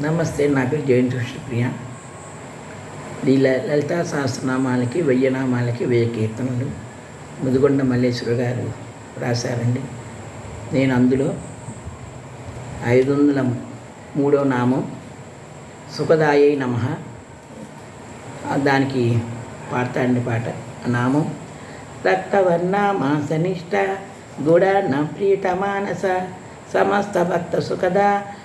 నమస్తే నా పేరు జయంతి కృష్ణప్రియ. ఈ లలితా సహస్రనామాలకి వెయ్యి నామాలకి వెయ్యి కీర్తనలు. ముదిగొండ మల్లేశ్వర గారు రాశారండి. నేను అందులో ఐదు వందల మూడో నామం సుఖదాయ నమ. దానికి పాడతాండి పాట నామం. రక్తవర్ణ మాసనిష్ట గుడ న ప్రీత మానస సమస్త భక్త సుఖద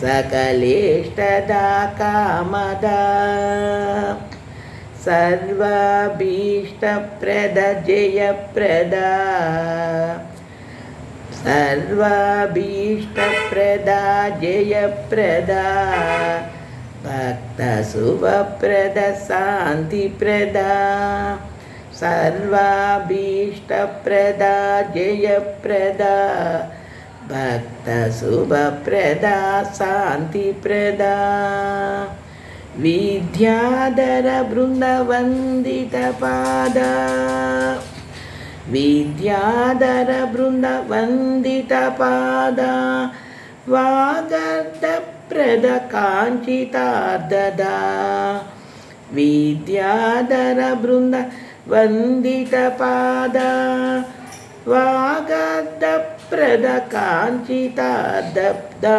సకలేష్టదా కామదా సమస్త భక్త సుఖదా సకలేష్టదా కామదా సకలేష్టదా భక్త శుభప్రదా శాంతిప్రదా. విద్యాధర బృందవందిత పాద. విద్యాధర బృందవందిత పాద. వాగర్ధ ప్రద కాంచితార్దదా విద్యాధర బృంద వందిత పాద. వా ప్రద కాంచితార్దబ్దా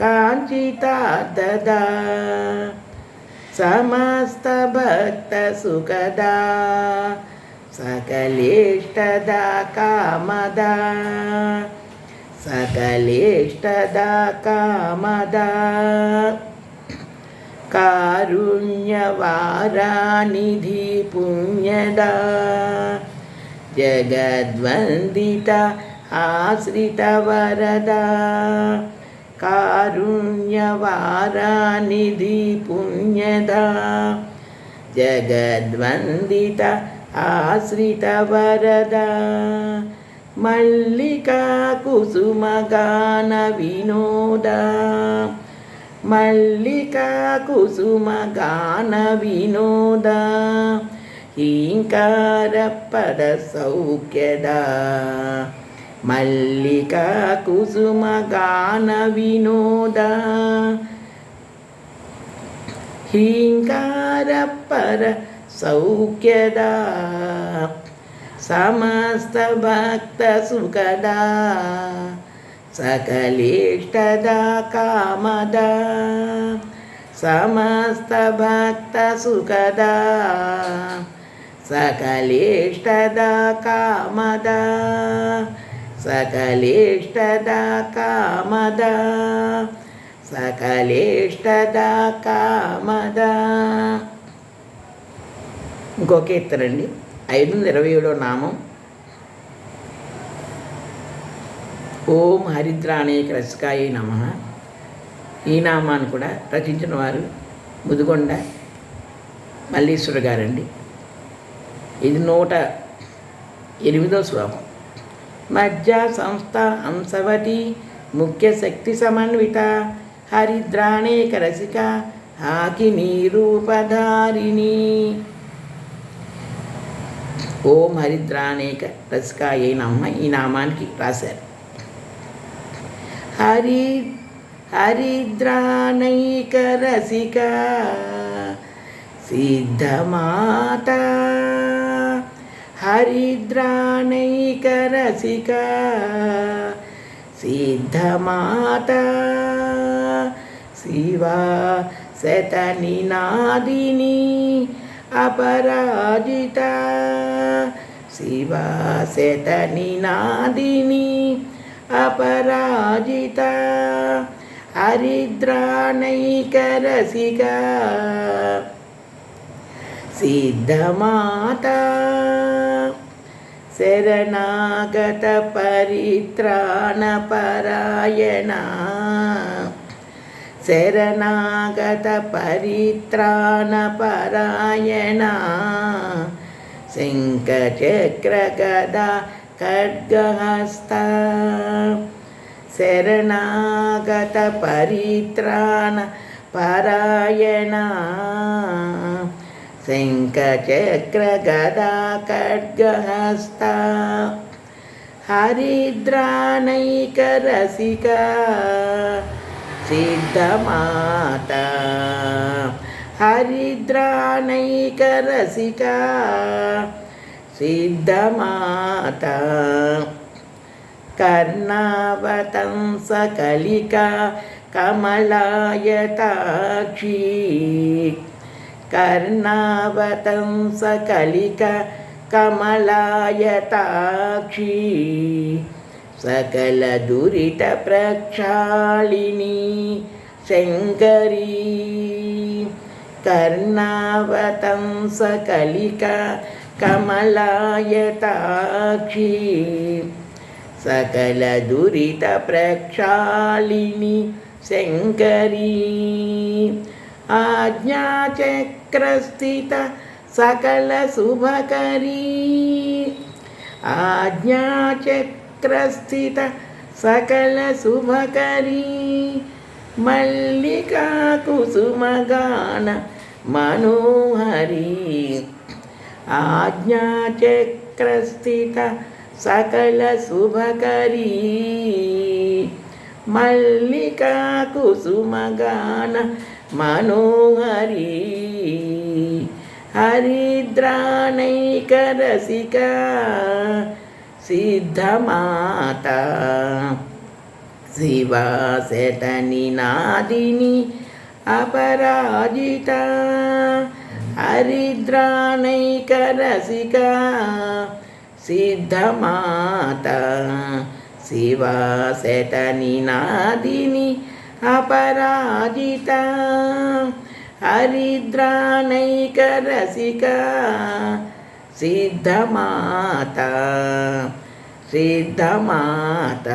కాంచితార్దదా సమస్త భక్త సుఖదా సకలేష్టదా కామదా. సకలేష్టదా కామదా. కారుణ్యవారానిధి పుణ్యదా. జగద్వందిత ఆశ్రిత వరద కారుణ్యవారానిధి పుణ్యద జగద్వందిత ఆశ్రిత వరద మల్లికా కుసుమగాన వినోదా మల్లికా కుసుమగాన వినోదా హీంకార పద సౌఖ్యదా మల్లికా కుసుమ గాన వినోద. పర సౌఖ్యదా. సమస్త భక్త సుఖదా. సకలేష్టదా కామదా. సమస్త భక్త సుఖదా. సకలేష్టదా కామదా. సకలేష్టదా కామదా. సకలేష్టదా కామదా. ఇంకో కీర్తనండి ఐదు వందల ఇరవై ఏడో నామం. ఓం హరిద్రాణేక రసికాయ నమ. ఈ నామాన్ని కూడా రచించిన వారు ముదుగొండ మల్లీశ్వరు గారండి. ఇది నూట ఎనిమిదో శ్లోకం. మధ్య సంస్థ హంసవతి ముఖ్య శక్తి సమన్విత హరిద్రాణేక రసిక హాకిని రూపధారిణి. ఓం హరిద్రాణేక రసిక రసికాయ నమ్మ ఈ నామానికి రాశారు. హరి హరిద్రాణైక రసిక సిద్ధమాతా హరిద్రానైకరసిక సిద్ధమాత శివా శతనినాదిని అపరాజిత శివా శతనినాదిని అపరాజిత హరిద్రానైక రసిక సిద్ధమాత శరణాగత పరిత్రాణ పరాయణ శరణాగత పరిత్రాణ పరాయణ శంఖచక్రగదా ఖడ్గహస్త శరణాగత పరిత్రాణ పరాయణ శంఖచక్ర గదా ఖడ్గహస్త హరిద్రానైకరసిక సిద్ధమాత హరిద్రానైకరసిక సిద్ధమాత కర్ణావతంస కలిక కమలాయతాక్షి కర్ణావతంస కలిక కమలాయతాక్షి సకల దురిత ప్రక్షాళిని శంకరీ. కర్ణావతంస ఆజ్ఞాచక్రస్థిత సకల శుభకరీ ఆజ్ఞాచక్రస్థిత సకల శుభకరీ మల్లికా కుసుమగాన మనోహరి ఆజ్ఞాచక్రస్థిత సకల శుభకరీ మల్లికా కుసుమగాన మనోహరి హరిద్రానైకరసిక సిద్ధమాత. శివాశతని నాదిని అపరాజిత. హరిద్రానైకరసిక సిద్ధమాత. శివాశతని నాదిని అపరాజిత హరిద్రానైకరసిక సిద్ధమాత సిద్ధమాత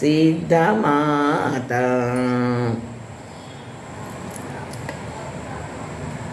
సిద్ధమాత.